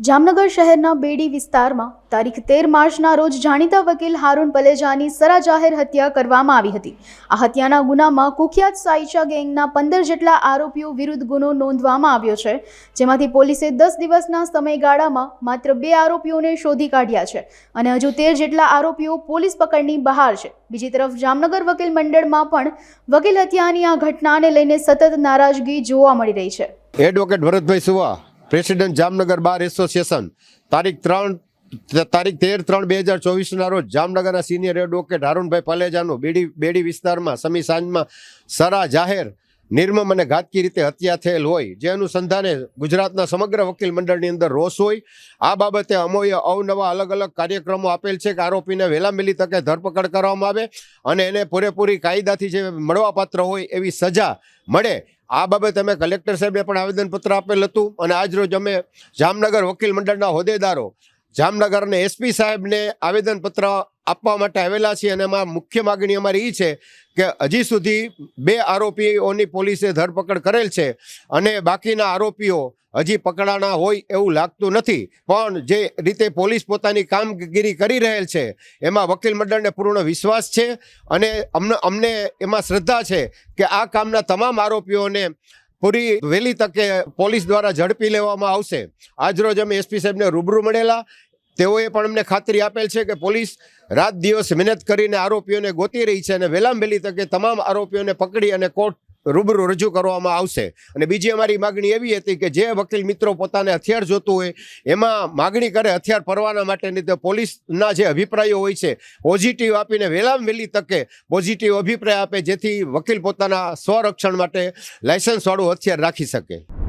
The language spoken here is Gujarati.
જામનગર શહેરના બેડી વિસ્તારમાં તારીખ તેર માર્ચના રોજ જાણીતા વકીલ હારૂન પલેજાની સરા જાહેર હત્યા કરવામાં આવી હતી. આ હત્યાના ગુનામાં કુખ્યાત સાઈચા ગેંગના પંદર જેટલા આરોપીઓ વિરુદ્ધ ગુનો નોંધવામાં આવ્યો છે, જેમાંથી પોલીસે દસ દિવસના સમયગાળામાં માત્ર બે આરોપીઓને શોધી કાઢ્યા છે અને હજુ તેર જેટલા આરોપીઓ પોલીસ પકડની બહાર છે. બીજી તરફ જામનગર વકીલ મંડળમાં પણ વકીલ હત્યાની આ ઘટનાને લઈને સતત નારાજગી જોવા મળી રહી છે. એડવોકેટ ભરતભાઈ સુવા પ્રેસિડેન્ટ જામનગર બાર એસોસિએશન. તારીખ ત્રણ, તારીખ તેર ત્રણ બે હજાર ચોવીસના રોજ જામનગરના સિનિયર એડવોકેટ હારૂનભાઈ પલેજાનું બેડી બેડી વિસ્તારમાં, સમી સાંજમાં સરા જાહેર, નિર્મમ અને ઘાતકી રીતે હત્યા થયેલ હોય. જે અનુસંધાને ગુજરાતના સમગ્ર વકીલ મંડળની અંદર રોષ હોય. આ બાબતે અમોએ અવનવા અલગ અલગ કાર્યક્રમો આપેલ છે કે આરોપીને વહેલામેલી તકે ધરપકડ કરવામાં આવે અને એને પૂરેપૂરી કાયદાથી જે મળવાપાત્ર હોય એવી સજા મળે આ બાબતે અમે કલેક્ટર સાહેબને પણ આવેદનપત્ર આપેલ હતું અને આજરોજ અમે જામનગર વકીલ મંડળના હોદ્દેદારો જામનગર અને એસપી સાહેબને આવેદનપત્ર આપવા માટે આવેલા છીએ અને એમાં મુખ્ય માગણી અમારી એ છે કે હજી સુધી બે આરોપીઓની પોલીસે ધરપકડ કરેલ છે અને બાકીના આરોપીઓ હજી પકડાણા હોય એવું લાગતું નથી. પણ જે રીતે પોલીસ પોતાની કામગીરી કરી રહેલ છે, એમાં વકીલ મંડળને પૂર્ણ વિશ્વાસ છે અને અમને અમને એમાં શ્રદ્ધા છે કે આ કામના તમામ આરોપીઓને પૂરી વહેલી તકે પોલીસ દ્વારા ઝડપી લેવામાં આવશે. આજરોજ અમે એસપી સાહેબને રૂબરૂ મળેલા તેઓએ પણ અમને ખાતરી આપેલ છે કે પોલીસ રાત દિવસ મહેનત કરીને આરોપીઓને ગોતી રહી છે અને વહેલામ વહેલી તકે તમામ આરોપીઓને પકડી અને કોર્ટ રૂબરૂ રજૂ કરવામાં આવશે. અને બીજી અમારી માગણી એવી હતી કે જે વકીલ મિત્રો પોતાને હથિયાર જોતું હોય, એમાં માગણી કરે હથિયાર પરવાના માટેની તો પોલીસના જે અભિપ્રાયો હોય છે, પોઝિટિવ આપીને વહેલામ વહેલી તકે પોઝિટિવ અભિપ્રાય આપે, જેથી વકીલ પોતાના સ્વરક્ષણ માટે લાયસન્સવાળું હથિયાર રાખી શકે.